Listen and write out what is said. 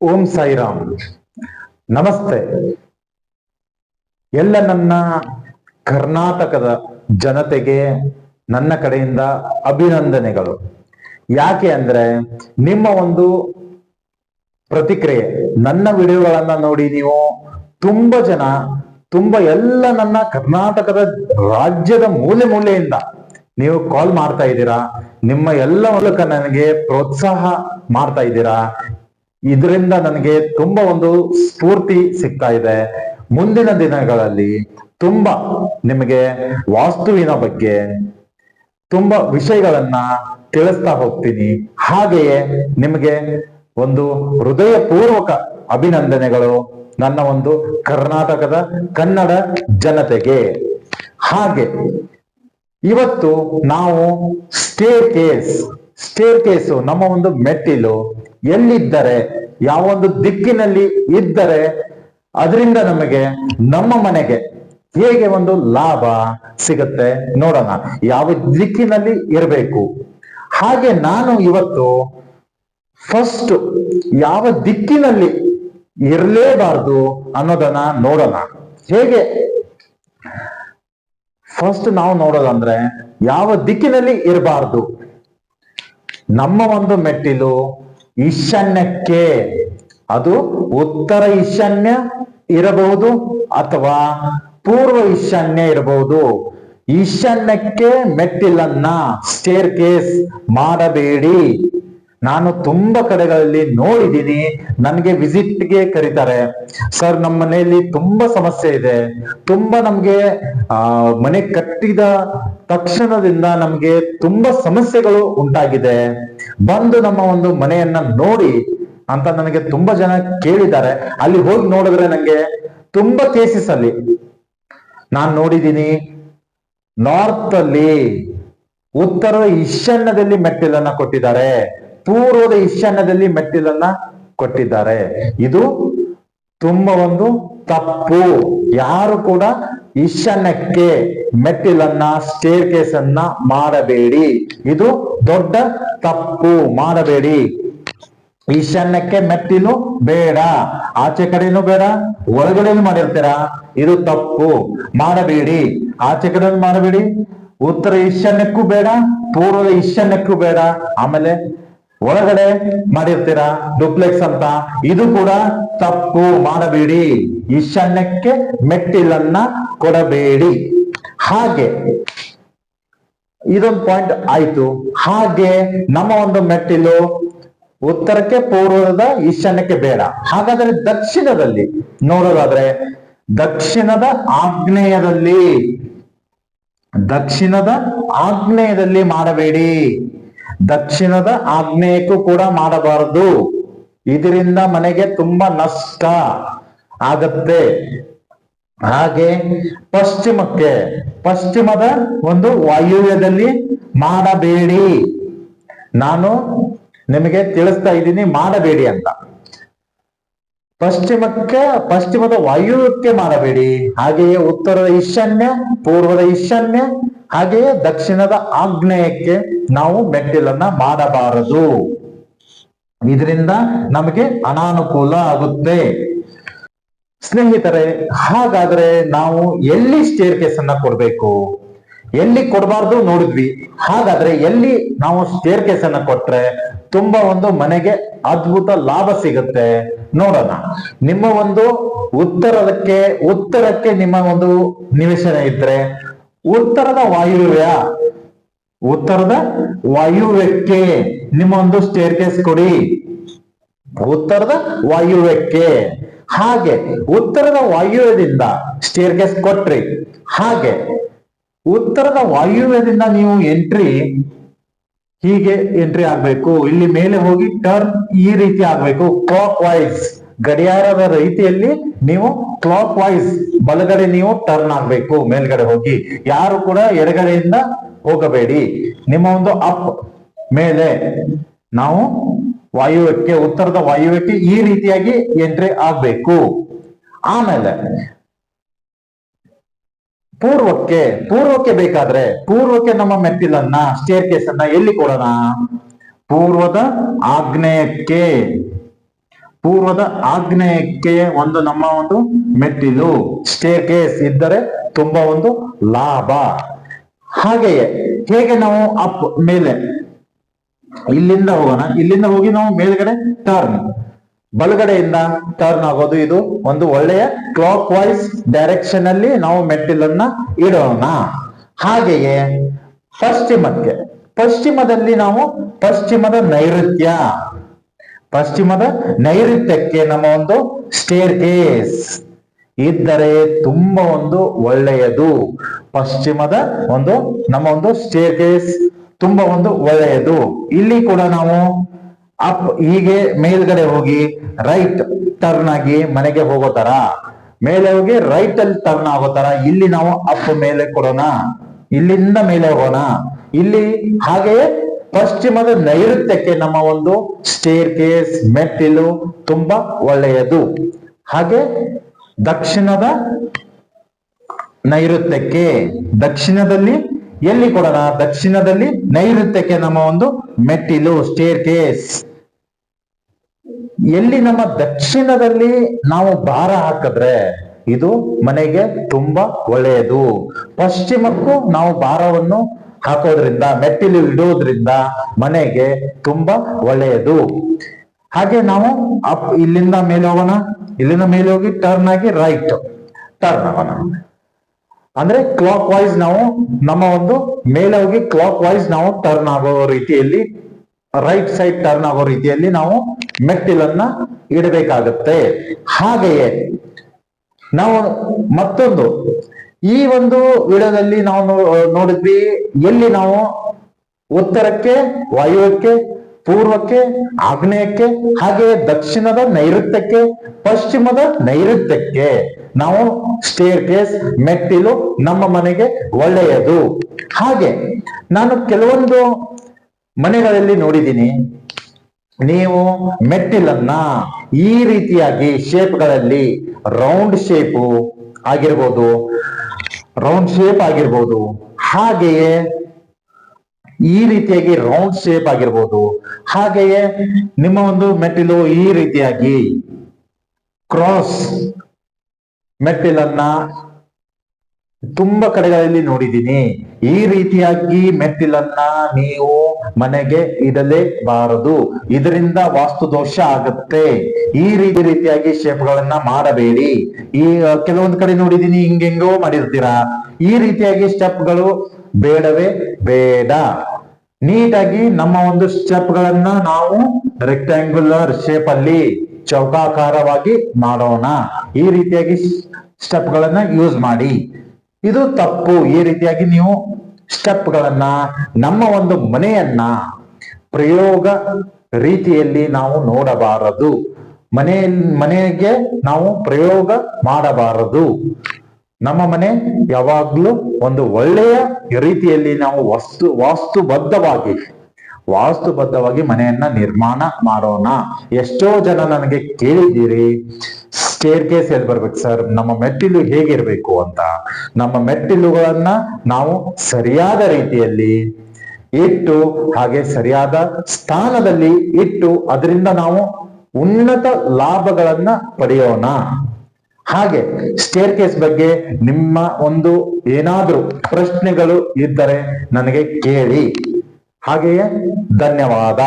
ಓಂ ಸಾಯಿರಾಮ್. ನಮಸ್ತೆ. ಎಲ್ಲ ನನ್ನ ಕರ್ನಾಟಕದ ಜನತೆಗೆ ನನ್ನ ಕಡೆಯಿಂದ ಅಭಿನಂದನೆಗಳು. ಯಾಕೆ ಅಂದ್ರೆ ನಿಮ್ಮ ಒಂದು ಪ್ರತಿಕ್ರಿಯೆ, ನನ್ನ ವಿಡಿಯೋಗಳನ್ನ ನೋಡಿ ನೀವು ತುಂಬಾ ಜನ, ತುಂಬಾ ಎಲ್ಲ ನನ್ನ ಕರ್ನಾಟಕದ ರಾಜ್ಯದ ಮೂಲೆ ಮೂಲೆಯಿಂದ ನೀವು ಕಾಲ್ ಮಾಡ್ತಾ ಇದ್ದೀರಾ, ನಿಮ್ಮ ಎಲ್ಲ ಮೂಲಕ ನನಗೆ ಪ್ರೋತ್ಸಾಹ ಮಾಡ್ತಾ ಇದ್ದೀರಾ ಇದರಿಂದ ನನಗೆ ತುಂಬಾ ಒಂದು ಸ್ಫೂರ್ತಿ ಸಿಗ್ತಾ ಇದೆ. ಮುಂದಿನ ದಿನಗಳಲ್ಲಿ ತುಂಬಾ ನಿಮಗೆ ವಾಸ್ತುವಿನ ಬಗ್ಗೆ ತುಂಬಾ ವಿಷಯಗಳನ್ನ ತಿಳಿಸ್ತಾ ಹೋಗ್ತೀನಿ. ಹಾಗೆಯೇ ನಿಮಗೆ ಒಂದು ಹೃದಯಪೂರ್ವಕ ಅಭಿನಂದನೆಗಳು ನನ್ನ ಒಂದು ಕರ್ನಾಟಕದ ಕನ್ನಡ ಜನತೆಗೆ. ಹಾಗೆ ಇವತ್ತು ನಾವು ಸ್ಟೇರ್ ಕೇಸ್ ಸ್ಟೇರ್ ಕೇಸು ನಮ್ಮ ಒಂದು ಮೆಟ್ಟಿಲು ಎಲ್ಲಿದ್ದರೆ ಯಾವ ಒಂದು ದಿಕ್ಕಿನಲ್ಲಿ ಇದ್ದರೆ, ಅದರಿಂದ ನಮಗೆ, ನಮ್ಮ ಮನೆಗೆ ಹೇಗೆ ಒಂದು ಲಾಭ ಸಿಗುತ್ತೆ ನೋಡೋಣ. ಯಾವ ದಿಕ್ಕಿನಲ್ಲಿ ಇರಬೇಕು. ಹಾಗೆ ನಾನು ಇವತ್ತು ಫಸ್ಟ್ ಯಾವ ದಿಕ್ಕಿನಲ್ಲಿ ಇರಲೇಬಾರದು ಅನ್ನೋದನ್ನ ನೋಡೋಣ. ಹೇಗೆ? ಫಸ್ಟ್ ನಾವು ನೋಡೋದಂದ್ರೆ, ಯಾವ ದಿಕ್ಕಿನಲ್ಲಿ ಇರಬಾರ್ದು. ನಮ್ಮ ಒಂದು ಮೆಟ್ಟಿಲು ಈಶಾನ್ಯಕ್ಕೆ ಅದು ಉತ್ತರ ಈಶಾನ್ಯ ಇರಬಹುದು ಅಥವಾ ಪೂರ್ವ ಈಶಾನ್ಯ ಇರಬಹುದು. ಈಶಾನ್ಯಕ್ಕೆ ಮೆಟ್ಟಿಲನ್ನ ಸ್ಟೇರ್ ಕೇಸ್ ಮಾಡಬೇಡಿ. ನಾನು ತುಂಬಾ ಕಡೆಗಳಲ್ಲಿ ನೋಡಿದ್ದೀನಿ. ನನಗೆ ವಿಸಿಟ್ಗೆ ಕರೀತಾರೆ. ಸರ್, ನಮ್ಮ ಮನೆಯಲ್ಲಿ ತುಂಬಾ ಸಮಸ್ಯೆ ಇದೆ. ತುಂಬಾ ನಮ್ಗೆ, ಆ, ಮನೆ ಕಟ್ಟಿದ ತಕ್ಷಣದಿಂದ ನಮ್ಗೆ ತುಂಬಾ ಸಮಸ್ಯೆಗಳು ಉಂಟಾಗಿದೆ. ಬಂದು ನಮ್ಮ ಒಂದು ಮನೆಯನ್ನ ನೋಡಿ ಅಂತ ನನಗೆ ತುಂಬಾ ಜನ ಕೇಳಿದ್ದಾರೆ. ಅಲ್ಲಿ ಹೋಗಿ ನೋಡಿದ್ರೆ ನಂಗೆ ತುಂಬಾ ಕೇಸಸ್ ಅಲ್ಲಿ ನಾನ್ ನೋಡಿದ್ದೀನಿ. ನಾರ್ತ್ ಅಲ್ಲಿ ಉತ್ತರ ಈಶಾನ್ಯದಲ್ಲಿ ಮೆಟ್ಟಿಲನ್ನ ಕೊಟ್ಟಿದ್ದಾರೆ. ಪೂರ್ವದ ಈಶಾನ್ಯದಲ್ಲಿ ಮೆಟ್ಟಿಲನ್ನ ಕೊಟ್ಟಿದ್ದಾರೆ. ಇದು ತುಂಬಾ ಒಂದು ತಪ್ಪು. ಯಾರು ಕೂಡ ಈಶಾನ್ಯಕ್ಕೆ ಮೆಟ್ಟಿಲನ್ನ ಸ್ಟೇರ್ ಕೇಸ್ ಅನ್ನ ಮಾಡಬೇಡಿ. ಇದು ದೊಡ್ಡ ತಪ್ಪು. ಮಾಡಬೇಡಿ. ಈಶಾನ್ಯಕ್ಕೆ ಮೆಟ್ಟಿಲು ಬೇಡ. ಆಚೆ ಕಡೆನೂ ಬೇಡ, ಒಳಗಡೆನು ಮಾಡಿರ್ತೀರಾ? ಇದು ತಪ್ಪು. ಮಾಡಬೇಡಿ. ಆಚೆ ಕಡೆ ಮಾಡಬೇಡಿ. ಉತ್ತರ ಈಶಾನ್ಯಕ್ಕೂ ಬೇಡ ಪೂರ್ವದ ಈಶಾನ್ಯಕ್ಕೂ ಬೇಡ. ಆಮೇಲೆ ಒಳಗಡೆ ಮಾಡಿರ್ತೀರಾ? ಡುಪ್ಲೆಕ್ಸ್ ಅಂತ. ಇದು ಕೂಡ ತಪ್ಪು. ಮಾಡಬೇಡಿ. ಈಶಾನ್ಯಕ್ಕೆ ಮೆಟ್ಟಿಲನ್ನ ಕೊಡಬೇಡಿ. ಹಾಗೆ. ಇದೊಂದು ಪಾಯಿಂಟ್ ಆಯ್ತು. ಹಾಗೆ ನಮ್ಮ ಒಂದು ಮೆಟ್ಟಿಲು ಉತ್ತರಕ್ಕೆ, ಪೂರ್ವದ, ಈಶಾನ್ಯಕ್ಕೆ ಬೇಡ. ಹಾಗಾದ್ರೆ ದಕ್ಷಿಣದಲ್ಲಿ, ನೋಡೋದಾದ್ರೆ, ದಕ್ಷಿಣದ ಆಗ್ನೇಯದಲ್ಲಿ ದಕ್ಷಿಣದ ಆಗ್ನೇಯದಲ್ಲಿ ಮಾಡಬೇಡಿ. ದಕ್ಷಿಣದ ಆಗ್ನೇಯಕ್ಕೂ ಕೂಡ ಮಾಡಬಾರದು. ಇದರಿಂದ ಮನೆಗೆ ತುಂಬಾ ನಷ್ಟ ಆಗತ್ತೆ. ಹಾಗೆ ಪಶ್ಚಿಮಕ್ಕೆ, ಪಶ್ಚಿಮದ ಒಂದು ವಾಯುವ್ಯದಲ್ಲಿ ಮಾಡಬೇಡಿ. ನಾನು ನಿಮಗೆ ತಿಳಿಸ್ತಾ ಇದ್ದೀನಿ, ಮಾಡಬೇಡಿ ಅಂತ. ಪಶ್ಚಿಮಕ್ಕೆ ಪಶ್ಚಿಮದ ವಾಯುವ್ಯಕ್ಕೆ ಮಾಡಬೇಡಿ. ಹಾಗೆಯೇ ಉತ್ತರದ ಈಶಾನ್ಯ, ಪೂರ್ವದ ಈಶಾನ್ಯ, ಹಾಗೆಯೇ ದಕ್ಷಿಣದ ಆಗ್ನೇಯಕ್ಕೆ ನಾವು ಮೆಟ್ಟಿಲನ್ನ ಮಾಡಬಾರದು. ಇದರಿಂದ ನಮಗೆ ಅನಾನುಕೂಲ ಆಗುತ್ತೆ. ಸ್ನೇಹಿತರೆ, ಹಾಗಾದ್ರೆ ನಾವು ಎಲ್ಲಿ ಸ್ಟೇರ್ ಕೇಸ್ ಅನ್ನ ಕೊಡ್ಬೇಕು? ಎಲ್ಲಿ ಕೊಡಬಾರ್ದು ನೋಡಿದ್ವಿ. ಹಾಗಾದ್ರೆ ಎಲ್ಲಿ ನಾವು ಸ್ಟೇರ್ ಕೇಸ್ ಅನ್ನ ಕೊಟ್ರೆ ತುಂಬಾ ಒಂದು ಮನೆಗೆ ಅದ್ಭುತ ಲಾಭ ಸಿಗುತ್ತೆ. ನೋಡೋಣ. ನಿಮ್ಮ ಒಂದು ಉತ್ತರಕ್ಕೆ ಉತ್ತರಕ್ಕೆ ನಿಮ್ಮ ಒಂದು ನಿವೇಶನ ಇದ್ರೆ, ಉತ್ತರದ ವಾಯುವ್ಯ. ಉತ್ತರದ ವಾಯುವ್ಯಕ್ಕೆ ನಿಮ್ಮ ಒಂದು ಸ್ಟೇರ್ ಕೇಸ್ ಕೊಡಿ. ಉತ್ತರದ ವಾಯುವ್ಯಕ್ಕೆ. ಹಾಗೆ ಉತ್ತರದ ವಾಯುವ್ಯದಿಂದ ಸ್ಟೇರ್ ಕೇಸ್ ಕೊಟ್ರಿ. ಹಾಗೆ ಉತ್ತರದ ವಾಯುವ್ಯದಿಂದ ನೀವು ಎಂಟ್ರಿ ಹೀಗೆ ಎಂಟ್ರಿ ಆಗ್ಬೇಕು. ಇಲ್ಲಿ ಮೇಲೆ ಹೋಗಿ ಟರ್ನ್ ಈ ರೀತಿ ಆಗ್ಬೇಕು. ಕ್ಲಾಕ್ ವೈಸ್ ಗಡಿಯಾರದ ರೀತಿಯಲ್ಲಿ ನೀವು ಕ್ಲಾಕ್ ವೈಸ್ ಬಲಗಡೆ ನೀವು ಟರ್ನ್ ಆಗ್ಬೇಕು. ಮೇಲ್ಗಡೆ ಹೋಗಿ. ಯಾರು ಕೂಡ ಎಡಗಡೆಯಿಂದ ಹೋಗಬೇಡಿ. ನಿಮ್ಮ ಒಂದು ಅಪ್ ಮೇಲೆ ನಾವು ವಾಯುವ್ಯಕ್ಕೆ, ಉತ್ತರದ ವಾಯುವ್ಯಕ್ಕೆ ಈ ರೀತಿಯಾಗಿ ಎಂಟ್ರಿ ಆಗ್ಬೇಕು. ಆಮೇಲೆ ಪೂರ್ವಕ್ಕೆ ಪೂರ್ವಕ್ಕೆ ಬೇಕಾದ್ರೆ, ಪೂರ್ವಕ್ಕೆ ನಮ್ಮ ಮೆಟ್ಟಿಲನ್ನ ಸ್ಟೇರ್ ಕೇಸ್ ಅನ್ನ ಎಲ್ಲಿ ಕೊಡೋಣ? ಪೂರ್ವದ ಆಗ್ನೇಯಕ್ಕೆ ಪೂರ್ವದ ಆಗ್ನೇಯಕ್ಕೆ ಒಂದು ನಮ್ಮ ಒಂದು ಮೆಟ್ಟಿಲು ಸ್ಟೇರ್ ಕೇಸ್ ಇದ್ದರೆ ತುಂಬಾ ಒಂದು ಲಾಭ. ಹಾಗೆಯೇ, ಹೇಗೆ ನಾವು ಅಪ್ ಮೇಲೆ, ಇಲ್ಲಿಂದ ಹೋಗೋಣ? ಇಲ್ಲಿಂದ ಹೋಗಿ ನಾವು ಮೇಲ್ಗಡೆ ಟರ್ನ್ ಬಲಗಡೆಯಿಂದ ಟರ್ನ್ ಆಗೋದು ಇದು. ಒಂದು ಒಳ್ಳೆಯ ಕ್ಲಾಕ್ ವೈಸ್ ಡೈರೆಕ್ಷನ್ ಅಲ್ಲಿ ನಾವು ಮೆಟ್ಟಿಲನ್ನ ಇಡೋಣ. ಹಾಗೆಯೇ ಪಶ್ಚಿಮಕ್ಕೆ. ಪಶ್ಚಿಮದಲ್ಲಿ ನಾವು ಪಶ್ಚಿಮದ ನೈಋತ್ಯ. ಪಶ್ಚಿಮದ ನೈಋತ್ಯಕ್ಕೆ ನಮ್ಮ ಒಂದು ಸ್ಟೇರ್ ಕೇಸ್ ಇದ್ದರೆ ತುಂಬಾ ಒಂದು ಒಳ್ಳೆಯದು. ಪಶ್ಚಿಮದ ಒಂದು ನಮ್ಮ ಒಂದು ಸ್ಟೇರ್ ಕೇಸ್ ತುಂಬಾ ಒಂದು ಒಳ್ಳೆಯದು. ಇಲ್ಲಿ ಕೂಡ ನಾವು ಅಪ್ ಹೀಗೆ ಮೇಲ್ಗಡೆ ಹೋಗಿ ರೈಟ್ ಟರ್ನ್ ಆಗಿ ಮನೆಗೆ ಹೋಗೋ ತರ. ಮೇಲೆ ಹೋಗಿ ರೈಟ್ ಅಲ್ಲಿ ಟರ್ನ್ ಆಗೋ ತರ. ಇಲ್ಲಿ ನಾವು ಅಪ್ ಮೇಲೆ ಕೊಡೋಣ. ಇಲ್ಲಿಂದ ಮೇಲೆ ಹೋಗೋಣ. ಇಲ್ಲಿ ಹಾಗೆಯೇ ಪಶ್ಚಿಮದ ನೈಋತ್ಯಕ್ಕೆ ನಮ್ಮ ಒಂದು ಸ್ಟೇರ್ ಕೇಸ್ ಮೆಟ್ಟಿಲು ತುಂಬಾ ಒಳ್ಳೆಯದು. ಹಾಗೆ ದಕ್ಷಿಣದ ನೈಋತ್ಯಕ್ಕೆ ದಕ್ಷಿಣದಲ್ಲಿ ಎಲ್ಲಿ ಕೊಡೋಣ? ದಕ್ಷಿಣದಲ್ಲಿ ನೈಋತ್ಯಕ್ಕೆ ನಮ್ಮ ಒಂದು ಮೆಟ್ಟಿಲು ಸ್ಟೇರ್ ಕೇಸ್ ಎಲ್ಲಿ ನಮ್ಮ ದಕ್ಷಿಣದಲ್ಲಿ ನಾವು ಭಾರ ಹಾಕಿದ್ರೆ ಇದು ಮನೆಗೆ ತುಂಬಾ ಒಳ್ಳೆಯದು. ಪಶ್ಚಿಮಕ್ಕೂ ನಾವು ಭಾರವನ್ನು ಹಾಕೋದ್ರಿಂದ, ಮೆಟ್ಟಿಲು ಇಡೋದ್ರಿಂದ ಮನೆಗೆ ತುಂಬಾ ಒಳ್ಳೆಯದು. ಹಾಗೆ ನಾವು ಅಪ್ ಇಲ್ಲಿಂದ ಮೇಲೆ ಹೋಗೋಣ. ಇಲ್ಲಿಂದ ಮೇಲೆ ಹೋಗಿ ಟರ್ನ್ ಆಗಿ ರೈಟ್ ಟರ್ನ್ ಆಗೋಣ. ಅಂದ್ರೆ ಕ್ಲಾಕ್ ವೈಸ್ ನಾವು ನಮ್ಮ ಒಂದು ಮೇಲೆ ಹೋಗಿ ಕ್ಲಾಕ್ ವೈಸ್ ನಾವು ಟರ್ನ್ ಆಗೋ ರೀತಿಯಲ್ಲಿ ರೈಟ್ ಸೈಡ್ ಟರ್ನ್ ಆಗೋ ರೀತಿಯಲ್ಲಿ ನಾವು ಮೆಟ್ಟಿಲನ್ನ ಇಡಬೇಕಾಗತ್ತೆ. ಹಾಗೆಯೇ ನಾವು ಮತ್ತೊಂದು, ಈ ಒಂದು ವಿಡಿಯೋದಲ್ಲಿ ನಾವು ನೋಡಿದ್ವಿ, ಎಲ್ಲಿ ನಾವು ಉತ್ತರಕ್ಕೆ, ವಾಯುವ್ಯಕ್ಕೆ, ಪೂರ್ವಕ್ಕೆ, ಆಗ್ನೇಯಕ್ಕೆ ಹಾಗೆ ದಕ್ಷಿಣದ ನೈಋತ್ಯಕ್ಕೆ, ಪಶ್ಚಿಮದ ನೈಋತ್ಯಕ್ಕೆ ನಾವು ಸ್ಟೇರ್ ಕೇಸ್ ಮೆಟ್ಟಿಲು ನಮ್ಮ ಮನೆಗೆ ಒಳ್ಳೆಯದು. ಹಾಗೆ ನಾನು ಕೆಲವೊಂದು ಮನೆಗಳಲ್ಲಿ ನೋಡಿದ್ದೀನಿ. ನೀವು ಮೆಟ್ಟಿಲನ್ನ ಈ ರೀತಿಯಾಗಿ ಶೇಪ್ಗಳಲ್ಲಿ ರೌಂಡ್ ಶೇಪು ಆಗಿರ್ಬೋದು, ರೌಂಡ್ ಶೇಪ್ ಆಗಿರ್ಬೋದು, ಹಾಗೆಯೇ ಈ ರೀತಿಯಾಗಿ ರೌಂಡ್ ಶೇಪ್ ಆಗಿರ್ಬೋದು, ಹಾಗೆಯೇ ನಿಮ್ಮ ಒಂದು ಮೆಟ್ಟಿಲು ಈ ರೀತಿಯಾಗಿ ಕ್ರಾಸ್ ಮೆಟ್ಟಿಲನ್ನ ತುಂಬಾ ಕಡೆಗಳಲ್ಲಿ ನೋಡಿದ್ದೀನಿ. ಈ ರೀತಿಯಾಗಿ ಮೆಟ್ಟಿಲನ್ನ ನೀವು ಮನೆಗೆ ಇಡಲೇಬಾರದು. ಇದರಿಂದ ವಾಸ್ತು ದೋಷ ಆಗುತ್ತೆ. ಈ ರೀತಿ ರೀತಿಯಾಗಿ ಶೇಪ್ಗಳನ್ನ ಮಾಡಬೇಡಿ. ಈ ಕೆಲವೊಂದ್ ಕಡೆ ನೋಡಿದೀನಿ ಹಿಂಗೆಂಗೋ ಮಾಡಿರ್ತೀರಾ? ಈ ರೀತಿಯಾಗಿ ಸ್ಟೆಪ್ಗಳು ಬೇಡವೇ ಬೇಡ. ನೀಟಾಗಿ ನಮ್ಮ ಒಂದು ಸ್ಟೆಪ್ಗಳನ್ನ ನಾವು ರೆಕ್ಟ್ಯಾಂಗ್ಯುಲರ್ ಶೇಪ್ ಅಲ್ಲಿ ಚೌಕಾಕಾರವಾಗಿ ಮಾಡೋಣ. ಈ ರೀತಿಯಾಗಿ ಸ್ಟೆಪ್ಗಳನ್ನ ಯೂಸ್ ಮಾಡಿ. ಇದು ತಪ್ಪು. ಈ ರೀತಿಯಾಗಿ ನೀವು ಸ್ಟೆಪ್ಗಳನ್ನ ನಮ್ಮ ಒಂದು ಮನೆಯನ್ನ ಪ್ರಯೋಗ ರೀತಿಯಲ್ಲಿ ನಾವು ನೋಡಬಾರದು. ಮನೆ, ಮನೆಗೆ ನಾವು ಪ್ರಯೋಗ ಮಾಡಬಾರದು. ನಮ್ಮ ಮನೆ ಯಾವಾಗ್ಲೂ ಒಂದು ಒಳ್ಳೆಯ ರೀತಿಯಲ್ಲಿ ನಾವು ವಸ್ತು, ವಾಸ್ತುಬದ್ಧವಾಗಿ ವಾಸ್ತುಬದ್ಧವಾಗಿ ಮನೆಯನ್ನ ನಿರ್ಮಾಣ ಮಾಡೋಣ. ಎಷ್ಟೋ ಜನ ನನಗೆ ಕೇಳಿದ್ದೀರಿ ಸ್ಟೇರ್ ಕೇಸ್ ಎಲ್ಲಿ ಬರ್ಬೇಕು ಸರ್. ನಮ್ಮ ಮೆಟ್ಟಿಲು ಹೇಗಿರ್ಬೇಕು ಅಂತ. ನಮ್ಮ ಮೆಟ್ಟಿಲುಗಳನ್ನ ನಾವು ಸರಿಯಾದ ರೀತಿಯಲ್ಲಿ ಇಟ್ಟು, ಹಾಗೆ ಸರಿಯಾದ ಸ್ಥಾನದಲ್ಲಿ ಇಟ್ಟು, ಅದರಿಂದ ನಾವು ಉನ್ನತ ಲಾಭಗಳನ್ನ ಪಡೆಯೋಣ. ಹಾಗೆ ಸ್ಟೇರ್ ಕೇಸ್ ಬಗ್ಗೆ ನಿಮ್ಮ ಒಂದು ಏನಾದರೂ ಪ್ರಶ್ನೆಗಳು ಇದ್ದರೆ ನನಗೆ ಕೇಳಿ. ಹಾಗೆಯೇ ಧನ್ಯವಾದ.